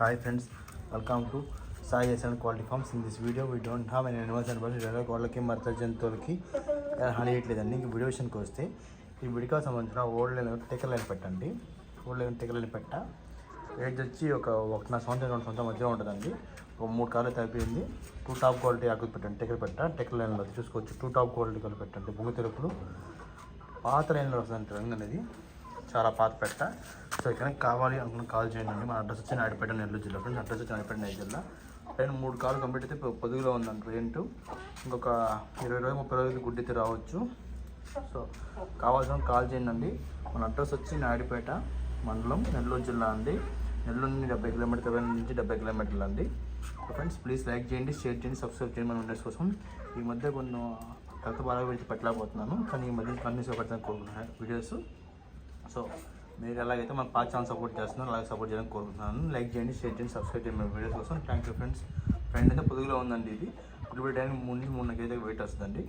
Hi friends, welcome to Sai SN Quality Farms. In this video, we don't have any animals and birds. ఇలా కోళ్ళకి మరత జంతువులకి హాని చేయట్లేదండి ఇంక వీడియో విషయానికి వస్తే ఈ విడికా సంబంధించిన ఓల్డ్ లైన్ టికెట్ లైన్ పెట్టండి. ఓల్డ్ లైన్ టికెట్ లైన్ పెట్ట. ఏజ్ వచ్చి ఒక ఒకటిన్నర సంవత్సరం రెండు సంవత్సరం మధ్యలో ఉంటుందండి. ఒక మూడు కాళ్ళు అయిపోయింది టూ టాప్ క్వాలిటీ ఆకులు పెట్టండి టికెట్ పెట్ట. టెక్కల లైన్లో చూసుకోవచ్చు. టూ టాప్ క్వాలిటీ కలు పెట్టండి. బొంగు తెలుపులు పాత లైన్లో వస్తుందండి రంగు అనేది. చాలా పాత పెట్ట. సో ఇక్కడ కావాలి అనుకున్న కాల్ చేయండి మన అడ్రస్ వచ్చి నాయుడుపేట నెల్లూరు జిల్లా. ఫ్రెండ్స్ అడ్రస్ వచ్చి నాయుడుపేట నెల్లూరు జిల్లా. ట్రైన్ మూడు కాలు కంప్లీట్ అయితే పొదుగులో ఉందండి రెంట్ ఇంకొక ఇరవై రోజులు ముప్పై రోజులు గుడ్డితే రావచ్చు. సో కావాల్సిన కాల్ చేయండి అండి. మన అడ్రస్ వచ్చి నాయుడుపేట మండలం నెల్లూరు జిల్లా అండి. నెల్లూరు నుండి డెబ్బై కిలోమీటర్ ఇరవై నుంచి డెబ్బై కిలోమీటర్లు అండి. ఫ్రెండ్స్ ప్లీజ్ లైక్ చేయండి షేర్ చేయండి సబ్స్క్రైబ్ చేయండి మన వీడియోస్ కోసం. ఈ మధ్య కొన్ని కథ బాగా పెడితే పెట్టలేకపోతున్నాను. కానీ ఈ మధ్య కంటిన్యూస్గా పెడతాను కోరుకుంటున్నాను. వీడియోస్ సో మీరు ఎలాగైతే మన పా ఛానల్ సపోర్ట్ చేస్తున్నారు అలాగే సపోర్ట్ చేయడానికి కోరుకుంటున్నాను. లైక్ చేయండి షేర్ చేయండి సబ్స్క్రైబ్ చేయండి. మన వీడియోస్ కోసం థ్యాంక్ యూ ఫ్రెండ్స్. ఫ్రెండ్ అయితే పొదుగులో ఉందండి ఇది. ఇప్పుడు టైం మూడు నుంచి మూడు అయితే వెయిట్ వస్తుందండి.